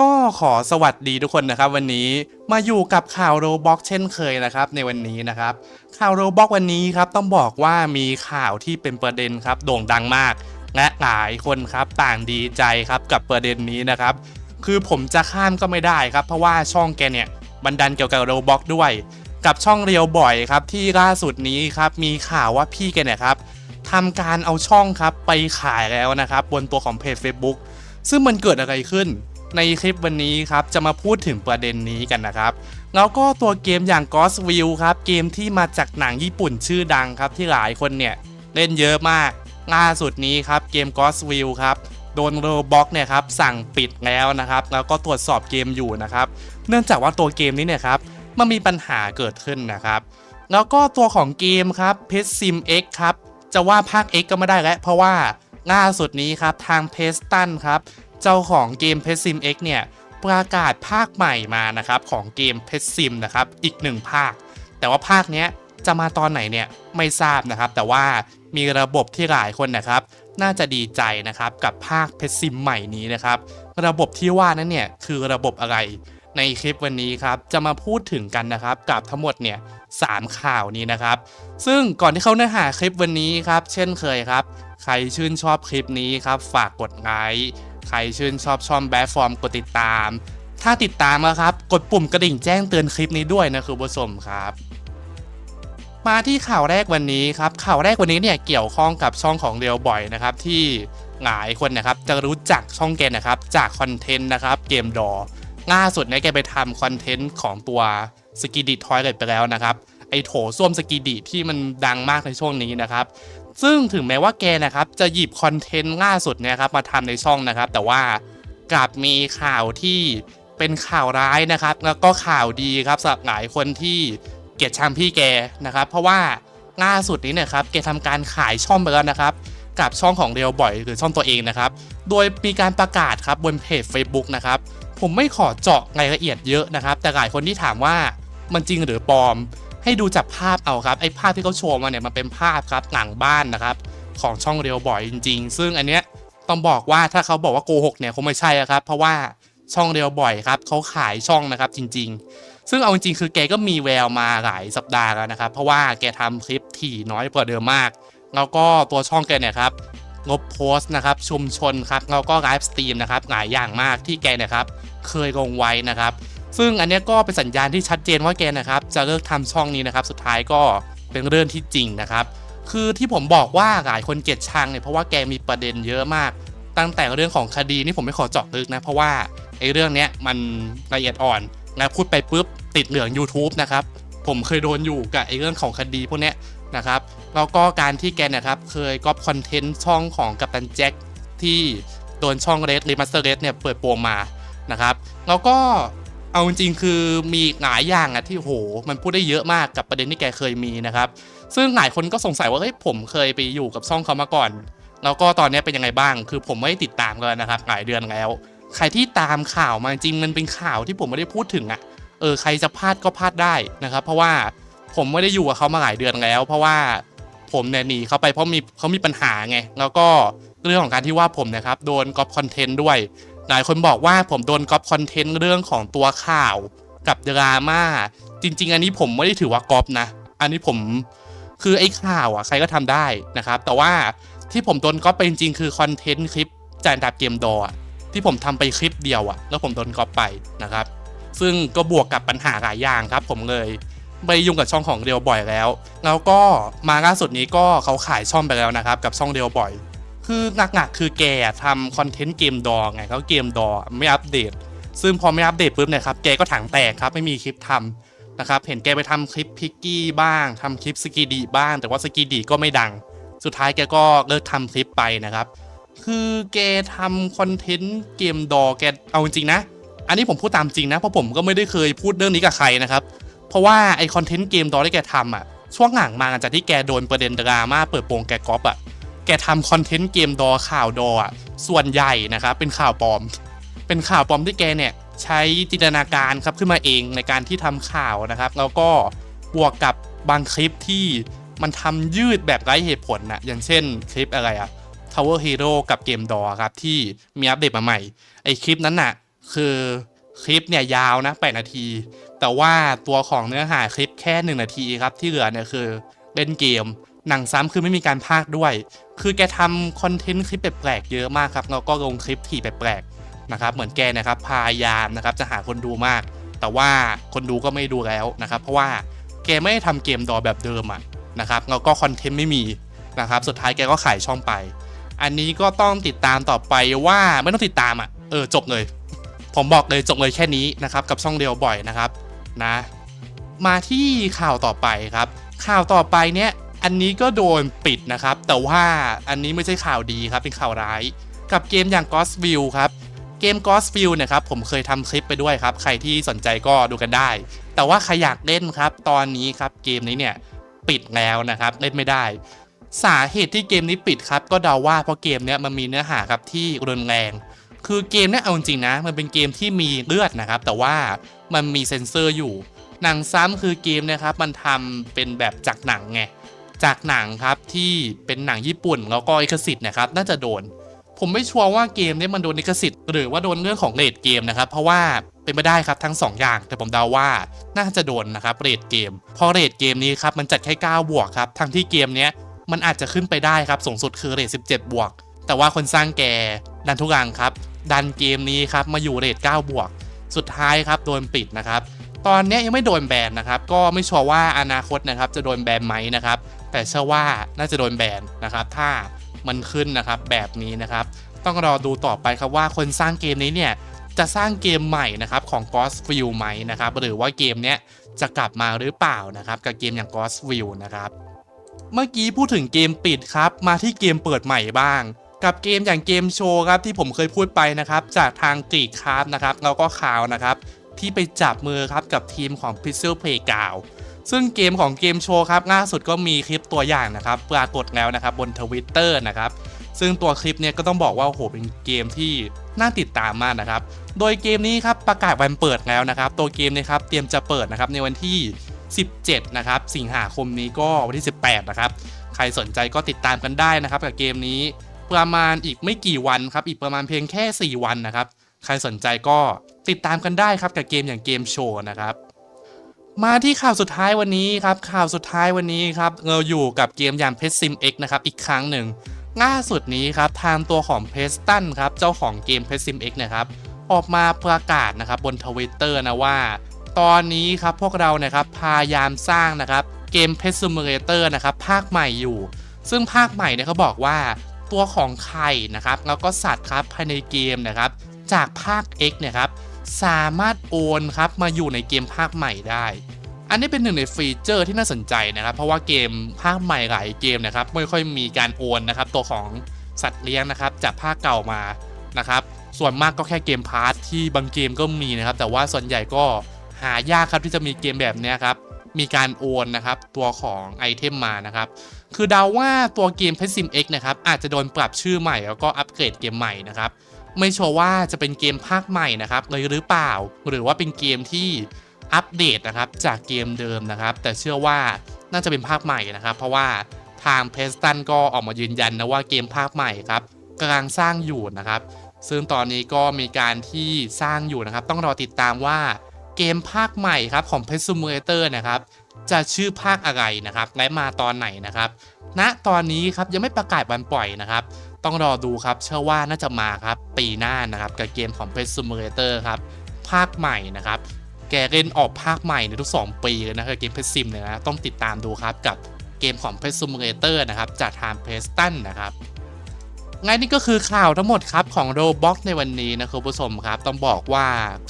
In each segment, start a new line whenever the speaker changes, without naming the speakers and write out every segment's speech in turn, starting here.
ก็ขอสวัสดีทุกคนนะครับ วันนี้มาอยู่กับข่าวโรบ็อกเช่นเคยนะครับ ในวันนี้นะครับ ข่าวโรบ็อกวันนี้ครับต้องบอกว่ามีข่าวที่เป็นประเด็นครับโด่งดังมาก และหลายคนครับต่างดีใจครับกับประเด็นนี้นะครับ คือผมจะข้ามก็ไม่ได้ครับ เพราะว่าช่องแกเนี่ยบันดันเกี่ยวกับโรบ็อกด้วย กับช่องเรียวบ่อยครับที่ล่าสุดนี้ครับมีข่าวว่าพี่แกเนี่ยครับทำการเอาช่องครับไปขายแล้วนะครับบนตัวของเพจ Facebook ซึ่งมันเกิดอะไรขึ้น ในคลิปวันนี้ครับจะมาพูดถึงประเด็นนี้กันนะครับ แล้วก็ตัวเกมอย่าง Ghost w i l l ครับเกมที่มาจากหนังญี่ปุ่นชื่อดังครับที่หลายคนเนี่ยเล่นเยอะมากล่าสุดนี้ครับเกม Ghost w i l l ครับโดนโรบ็อกเนี่ยครับสั่งปิดแล้วนะครับ แล้วก็ตรวจสอบเกมอยู่นะครับ เนื่องจากว่าตัวเกมนี้เนี่ยครับมันมีปัญหาเกิดขึ้นนะครับ แล้วก็ตัวของเกมครับ p e s s i m X ครับจะว่าภาค X ก็ไม่ได้แล้วเพราะว่าล่าสุดนี้ครับทาง p e s t o n ครับ เจ้าของเกม p e s s i m X เนี่ยประกาศภาคใหม่มานะครับของเกม p e s s i m นะครับอีกหนึ่งภาค แต่ว่าภาคเนี้ยจะมาตอนไหนเนี่ยไม่ทราบนะครับ แต่ว่ามีระบบที่หลายคนนะครับ น่าจะดีใจนะครับกับภาค p e s s i m ใหม่นี้นะครับ ระบบที่ว่านั้นเนี่ยคือระบบอะไรในคลิปวันนี้ครับจะมาพูดถึงกันนะครับ กับทั้งหมดเนี่ยสามข่าวนี้นะครับ ซึ่งก่อนที่เขาเนื้อหาคลิปวันนี้ครับ เช่นเคยครับ ใครชื่นชอบคลิปนี้ครับ ฝากกดไลค์ ใครชื่นชอบช่องแบทฟอร์มกดติดตาม ถ้าติดตามแล้วครับ กดปุ่มกระดิ่งแจ้งเตือนคลิปนี้ด้วยนะคุณผู้ชมครับ มาที่ข่าวแรกวันนี้ครับข่าวแรกวันนี้เนี่ยเกี่ยวข้องกับช่องของเรียวบ่อยนะครับที่หลายคนนะครับจะรู้จักช่องแกนะครับจากคอนเทนต์นะครับเกมดอล่าสุดเนี่ยแกไปทำคอนเทนต์ของตัวสกีดิทอยเลตไปแล้วนะครับ อโถส้วมสกีดิที่มันดังมากในช่วงนี้นะครับซึ่งถึงแม้ว่าแกนะครับจะหยิบคอนเทนต์ล่าสุดเนี่ยครับมาทำในช่องนะครับ แต่ว่ากลับมีข่าวที่เป็นข่าวร้ายนะครับ แล้วก็ข่าวดีครับสำหรับหลายคนที่เกลียดชังพี่แกนะครับ เพราะว่าล่าสุดนี้เนี่ยครับแกทำการขายช่องไปแล้วนะครับ กับช่องของเรียวบ่อยหรือช่องตัวเองนะครับ โดยมีการประกาศครับบนเพจ Facebook นะครับผมไม่ขอเจาะรายละเอียดเยอะนะครับ แต่หลายคนที่ถามว่ามันจริงหรือปลอม ให้ดูจากภาพเอาครับไอ้ภาพที่เขาโชว์มาเนี่ยมันเป็นภาพครับหลังบ้านนะครับของช่องเรียวบ่อยจริง ๆ ซึ่งอันเนี้ยต้องบอกว่าถ้าเขาบอกว่าโกหกเนี่ยคงไม่ใช่ครับ เพราะว่าช่องเรียวบ่อยครับเขาขายช่องนะครับจริง ๆ ซึ่งเอาจริงๆคือแกก็มีแววมาหลายสัปดาห์แล้วนะครับ เพราะว่าแกทำคลิปถี่น้อยกว่าเดิมมาก แล้วก็ตัวช่องแกเนี่ยครับงบโพสต์นะครับชุมชนครับแล้วก็ไลฟ์สตรีมนะครับหลายอย่างมากที่แกเนี่ยครับเคยลงไว้นะครับ ซึ่งอันนี้ก็เป็นสัญญาณที่ชัดเจนว่าแกนะครับจะเลิกทำช่องนี้นะครับสุดท้ายก็เป็นเรื่องที่จริงนะครับคือที่ผมบอกว่าหลายคนเกลียดชังเนี่ยเพราะว่าแกมีประเด็นเยอะมาก ตั้งแต่เรื่องของคดีนี่ผมไม่ขอเจาะลึกนะ เพราะว่าไอ้เรื่องเนี้ยมันละเอียดอ่อนนะพูดไปปุ๊บติดเหลือง YouTube นะครับผมเคยโดนอยู่กับไอ้เรื่องของคดีพวกเนี้ยนะครับแล้วก็การที่แกนะครับเคยก๊อปคอนเทนต์ช่องของกัปตันแจ็คที่โดนช่องเรดรีมาสเตอร์เรดเนี่ยเปิดโปรมานะครับแล้วก็ เอาจริงๆคือมีหลายอย่างอะที่โห มันพูดได้เยอะมากกับประเด็นที่แกเคยมีนะครับ ซึ่งหลายคนก็สงสัยว่าเฮ้ยผมเคยไปอยู่กับช่องเขามาก่อน แล้วก็ตอนนี้เป็นยังไงบ้าง คือผมไม่ได้ติดตามกันนะครับหลายเดือนแล้ว ใครที่ตามข่าวมาจริงมันเป็นข่าวที่ผมไม่ได้พูดถึงอะเออใครจะพลาดก็พลาดได้นะครับ เพราะว่าผมไม่ได้อยู่กับเขามาหลายเดือนแล้ว เพราะว่าผมเนี่ยหนีเขาไปเพราะมีเขามีปัญหาไงแล้วก็เรื่องของการที่ว่าผมนะครับโดนก๊อปคอนเทนต์ด้วย หลายคนบอกว่าผมโดนก๊อปคอนเทนต์เรื่องของตัวข่าวกับดราม่าจริง ๆ อันนี้ผมไม่ได้ถือว่าก๊อปนะ อันนี้ผมคือไอ้ข่าวอะใครก็ทำได้นะครับ แต่ว่าที่ผมโดนก๊อปไปจริงๆคือคอนเทนต์คลิปจานดับเกมดอที่ผมทำไปคลิปเดียวอะ แล้วผมโดนก๊อปไปนะครับ ซึ่งก็บวกกับปัญหาหลายอย่างครับ ผมเลยไม่ยุ่งกับช่องของเดียวบ่อยแล้ว แล้วก็มาล่าสุดนี้ก็เขาขายช่องไปแล้วนะครับ กับช่องเดียวบ่อย คือหนักๆคือแกทำคอนเทนต์เกมดอไงเขาเกมดอไม่อัปเดต ซึ่งพอไม่อัปเดตปุ๊บเนี่ยครับแกก็ถังแตกครับไม่มีคลิปทำนะครับเห็นแกไปทำคลิปพิกกี้บ้างทำคลิปสกีดีบ้าง แต่ว่าสกีดีก็ไม่ดัง สุดท้ายแกก็เลิกทำคลิปไปนะครับคือแกทำคอนเทนต์เกมดอแกเอาจริงนะ อันนี้ผมพูดตามจริงนะเพราะผมก็ไม่ได้เคยพูดเรื่องนี้กับใครนะครับเพราะว่าไอคอนเทนต์เกมดอที่แกทำอะช่วงหลังมาจากที่แกโดนประเด็นดราม่าเปิดโปงแกก๊อปอะ แกทำคอนเทนต์เกมดอข่าวดออะส่วนใหญ่นะครับเป็นข่าวปลอม เป็นข่าวปลอมที่แกเนี่ยใช้จินตนาการครับขึ้นมาเองในการที่ทำข่าวนะครับ แล้วก็บวกกับบางคลิปที่มันทำยืดแบบไร้เหตุผลนะอย่างเช่นคลิปอะไรอะ Tower Hero กับเกมดอครับที่มีอัปเดตมาใหม่ไอคลิปนั้นน่ะคือคลิปเนี่ยยาวนะ8นาที แต่ว่าตัวของเนื้อหาคลิปแค่ 1 นาทีครับที่เหลือเนี่ยคือเล่นเกม หนังซ้ำคือไม่มีการพากด้วย คือแกทำคอนเทนต์คลิปแปลกๆเยอะมากครับแล้วก็ลงคลิปถี่แปลกๆนะครับ เหมือนแกนะครับพยายามนะครับจะหาคนดูมาก แต่ว่าคนดูก็ไม่ดูแล้วนะครับ เพราะว่าแกไม่ได้ทำเกมดอแบบเดิมอะนะครับแล้วก็คอนเทนต์ไม่มีนะครับ สุดท้ายแกก็ขายช่องไป อันนี้ก็ต้องติดตามต่อไปว่าไม่ต้องติดตามอะ เออจบเลย ผมบอกเลยจบเลยแค่นี้นะครับกับช่องเดียวบ่อยนะครับนะ มาที่ข่าวต่อไปครับ ข่าวต่อไปเนี้ย อันนี้ก็โดนปิดนะครับ แต่ว่าอันนี้ไม่ใช่ข่าวดีครับเป็นข่าวร้าย กับเกมอย่าง Ghost View ครับเกม Ghost View เนี่ยครับผมเคยทำคลิปไปด้วยครับ ใครที่สนใจก็ดูกันได้ แต่ว่าใครอยากเล่นครับ ตอนนี้ครับเกมนี้เนี่ยปิดแล้วนะครับเล่นไม่ได้ สาเหตุที่เกมนี้ปิดครับ ก็เดาว่าเพราะเกมเนี้ยมันมีเนื้อหาครับที่รุนแรง คือเกมเนี้ยเอาจริงนะ มันเป็นเกมที่มีเลือดนะครับ แต่ว่ามันมีเซ็นเซอร์อยู่หนังซ้ำคือเกมนะครับมันทำเป็นแบบจากหนังไง จากหนังครับที่เป็นหนังญี่ปุ่นแล้วก็ลิขสิทธิ์นะครับน่าจะโดน ผมไม่ชัวร์ว่าเกมนี้มันโดนลิขสิทธิ์หรือว่าโดนเรื่องของเรทเกมนะครับ เพราะว่าเป็นไปได้ครับทั้ง 2 อย่าง แต่ผมเดาว่าน่าจะโดนนะครับเรทเกมเพราะเรทเกมนี้ครับมันจัดแค่9บวกครับทั้งที่เกมนี้มันอาจจะขึ้นไปได้ครับสูงสุดคือเรท17 บวก แต่ว่าคนสร้างแกดันทุกอย่างครับดันเกมนี้ครับมาอยู่เรท9บวก สุดท้ายครับโดนปิดนะครับ ตอนนี้ยยังไม่โดนแบนนะครับ ก็ไม่ชัวร์ว่าอนาคตนะครับจะโดนแบนไหมนะครับ แต่เชื่อว่าน่าจะโดนแบนนะครับ ถ้ามันขึ้นนะครับแบบนี้นะครับ ต้องรอดูต่อไปครับว่าคนสร้างเกมนี้เนี่ยจะสร้างเกมใหม่นะครับของ Ghost View ไหมนะครับ หรือว่าเกมเนี้ยจะกลับมาหรือเปล่านะครับ กับเกมอย่าง Ghost View นะครับ เมื่อกี้พูดถึงเกมปิดครับ มาที่เกมเปิดใหม่บ้าง กับเกมอย่างเกมโชว์ครับที่ผมเคยพูดไปนะครับจากทางกรีกครับนะครับแล้วก็ข่าวนะครับที่ไปจับมือครับกับทีมของ Pixel Playground ซึ่งเกมของเกมโชว์ครับล่าสุดก็มีคลิปตัวอย่างนะครับปรากฏแล้วนะครับบนทวิตเตอร์นะครับซึ่งตัวคลิปเนี่ยก็ต้องบอกว่าโหเป็นเกมที่น่าติดตามมากนะครับ โดยเกมนี้ครับประกาศวันเปิดแล้วนะครับ ตัวเกมนะครับเตรียมจะเปิดนะครับในวันที่ 17 นะครับ สิงหาคมนี้ก็วันที่ 18 นะครับ ใครสนใจก็ติดตามกันได้นะครับกับเกมนี้ ประมาณอีกไม่กี่วันครับ อีกประมาณเพียงแค่ 4 วันนะครับ ใครสนใจก็ติดตามกันได้ครับกับเกมอย่างเกมโชว์นะครับมาที่ข่าวสุดท้ายวันนี้ครับ ข่าวสุดท้ายวันนี้ครับ เราอยู่กับเกมอย่าง p e s Sim X นะครับ อีกครั้งหนึ่งล่าสุดนี้ครับ ทางตัวของ p e s t o n ครับ เจ้าของเกม p e s Sim X นะครับ ออกมาประกาศนะครับบนทวิตเตอร์นะว่า ตอนนี้ครับพวกเรานะครับพยายามสร้างนะครับเกม Pet Simulator นะครับภาคใหม่อยู่ ซึ่งภาคใหม่เนี่ยเขาบอกว่า ตัวของไข่นะครับแล้วก็สัตว์ครับภายในเกมนะครับ จากภาค X เนี่ยครับสามารถโอนครับมาอยู่ในเกมภาคใหม่ได้ อันนี้เป็นหนึ่งในฟีเจอร์ที่น่าสนใจนะครับ เพราะว่าเกมภาคใหม่หลายเกมนะครับไม่ค่อยมีการโอนนะครับ ตัวของสัตว์เลี้ยงนะครับ จากภาคเก่ามานะครับ ส่วนมากก็แค่เกมพาร์ทที่บางเกมก็มีนะครับ แต่ว่าส่วนใหญ่ก็หายากครับที่จะมีเกมแบบนี้ครับมีการโอนนะครับ ตัวของไอเทมมานะครับ คือเดาว่าตัวเกม p e s i m X นะครับอาจจะโดนปรับชื่อใหม่แล้วก็อัปเกรดเกมใหม่นะครับไม่ชัวร์ว่าจะเป็นเกมภาคใหม่นะครับเลยหรือเปล่า หรือว่าเป็นเกมที่อัปเดตนะครับจากเกมเดิมนะครับ แต่เชื่อว่าน่าจะเป็นภาคใหม่นะครับ เพราะว่าทางเพสตันก็ออกมายืนยันนะว่าเกมภาคใหม่ครับกำลังสร้างอยู่นะครับ ซึ่งตอนนี้ก็มีการที่สร้างอยู่นะครับ ต้องรอติดตามว่าเกมภาคใหม่ครับของ Pet Simulator นะครับ จะชื่อภาคอะไรนะครับ และมาตอนไหนนะครับณตอนนี้ครับยังไม่ประกาศวันปล่อยนะครับ ต้องรอดูครับเชื่อว่าน่าจะมาครับปีหน้านะครับกับเกมของ Pet Simulator ครับภาคใหม่นะครับ แกเล่นออกภาคใหม่ในทุก 2 ปีเลยนะครับเกม Pet Sim เนี่ยนะต้องติดตามดูครับกับเกมของ Pet Simulator นะครับจากทาง p l a y s t a n นะครับงั้นนี่ก็คือข่าวทั้งหมดครับของ Roblox ในวันนี้นะคุณผู้ชมครับ ต้องบอกว่า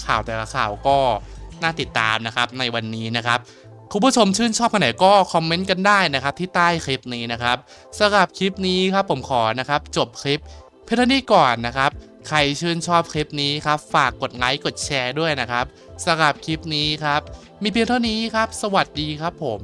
ข่าวแต่ละข่าวก็น่าติดตามนะครับในวันนี้นะครับ คุณผู้ชมชื่นชอบกันไหนก็คอมเมนต์กันได้นะครับที่ใต้คลิปนี้นะครับสำหรับคลิปนี้ครับผมขอนะครับจบคลิปเพื่อเท่านี้ก่อนนะครับ ใครชื่นชอบคลิปนี้ครับฝากกดไลค์กดแชร์ด้วยนะครับสำหรับคลิปนี้ครับมีเพียงเท่านี้ครับ สวัสดีครับผม